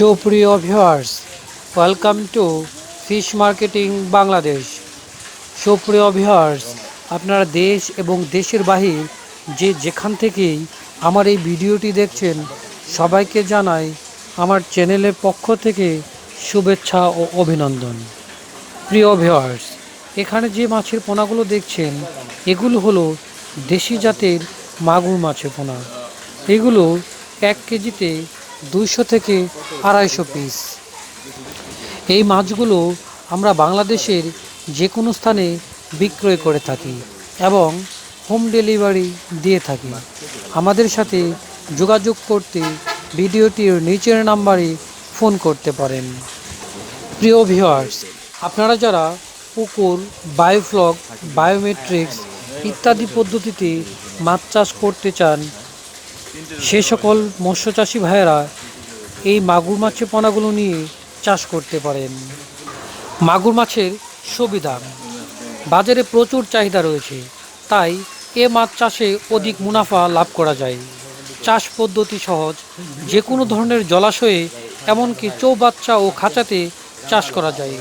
সুপ্রিয় viewers welcome to fish marketing Bangladesh সুপ্রিয় viewers আপনারা দেশ এবং দেশের বাহির যে যেখান থেকেই আমার এই ভিডিওটি দেখছেন, সবাইকে জানাই আমার চ্যানেলের পক্ষ থেকে শুভেচ্ছা ও অভিনন্দন। প্রিয় ভিউয়ার্স এখানে যে মাছের পোনাগুলো দেখছেন, এগুলো হলো দেশি জাতের মাগুর মাছের পোনা। এগুলো এক কেজিতে দুইশো থেকে আড়াইশো পিস এই মাছগুলো আমরা বাংলাদেশের যে কোনো স্থানে বিক্রয় করে থাকি এবং হোম ডেলিভারি দিয়ে থাকি। আমাদের সাথে যোগাযোগ করতে ভিডিওটির নিচের নাম্বারে ফোন করতে পারেন। প্রিয় ভিউয়ার্স, আপনারা যারা পুকুর, বায়োফ্লক, বায়োমেট্রিক্স ইত্যাদি পদ্ধতিতে মাছ চাষ করতে চান সে সকল মৎস্যচাষী ভাইয়েরা এই মাগুর মাছের পোনাগুলো নিয়ে চাষ করতে পারেন। মাগুর মাছের সুবিধা বাজারে প্রচুর চাহিদা রয়েছে। তাই এ মাছ চাষে অধিক মুনাফা লাভ করা যায়। চাষ পদ্ধতি সহজ। যে কোনো ধরনের জলাশয়ে, এমনকি চৌবাচ্চা ও খাঁচাতে চাষ করা যায়।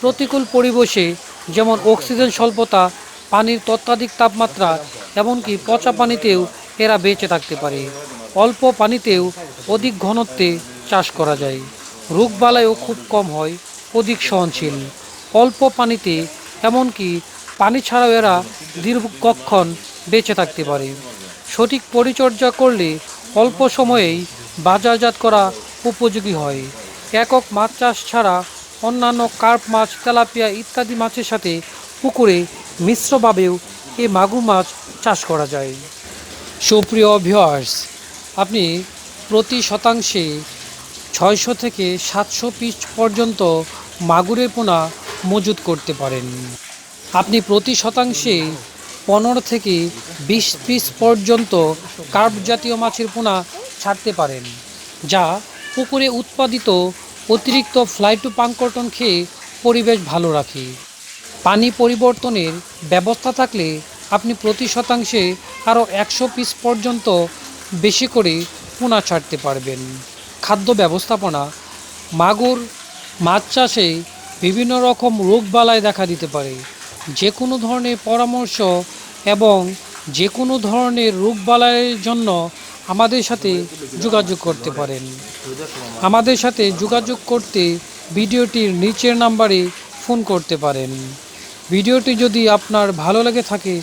প্রতিকূল পরিবেশে যেমন অক্সিজেন স্বল্পতা, পানির তত্ত্বাধিক তাপমাত্রা, এমনকি পচা পানিতেও এরা বেঁচে থাকতে পারে। অল্প পানিতেও অধিক ঘনত্বে চাষ করা যায়। রোগবালাইও খুব কম হয়, অধিক সহনশীল। অল্প পানিতে, এমনকি পানি ছাড়াও এরা দীর্ঘক্ষণ বেঁচে থাকতে পারে। সঠিক পরিচর্যা করলে অল্প সময়েই বাজারজাত করা উপযোগী হয়। একক মাছ চাষ ছাড়া অন্যান্য কার্প মাছ, তেলাপিয়া ইত্যাদি মাছের সাথে পুকুরে মিশ্রভাবেও এ মাগুর মাছ চাষ করা যায়। সুপ্রিয় ভিউয়ার্স আপনি প্রতি শতাংশে ছয়শো থেকে সাতশো পিস পর্যন্ত মাগুরের পোনা মজুত করতে পারেন। আপনি প্রতি শতাংশে পনেরো থেকে বিশ পিস পর্যন্ত কার্প জাতীয় মাছের পোনা ছাড়তে পারেন, যা পুকুরে উৎপাদিত অতিরিক্ত ফ্লাইটোপাঙ্কটন খেয়ে পরিবেশ ভালো রাখে। পানি পরিবর্তনের ব্যবস্থা থাকলে আপনি প্রতি শতাংশে আরও একশো পিস পর্যন্ত বেশি করে পোনা ছাড়তে পারবেন। খাদ্য ব্যবস্থাপনা, মাগুর, মাছ চাষে বিভিন্ন রকম রোগবালাই দেখা দিতে পারে। যে কোনো ধরনের পরামর্শ এবং যে কোনো ধরনের রোগবালাইয়ের জন্য আমাদের সাথে যোগাযোগ করতে পারেন। আমাদের সাথে যোগাযোগ করতে ভিডিওটির নিচের নাম্বারে ফোন করতে পারেন। ভিডিওটি যদি আপনার ভালো লেগে থাকে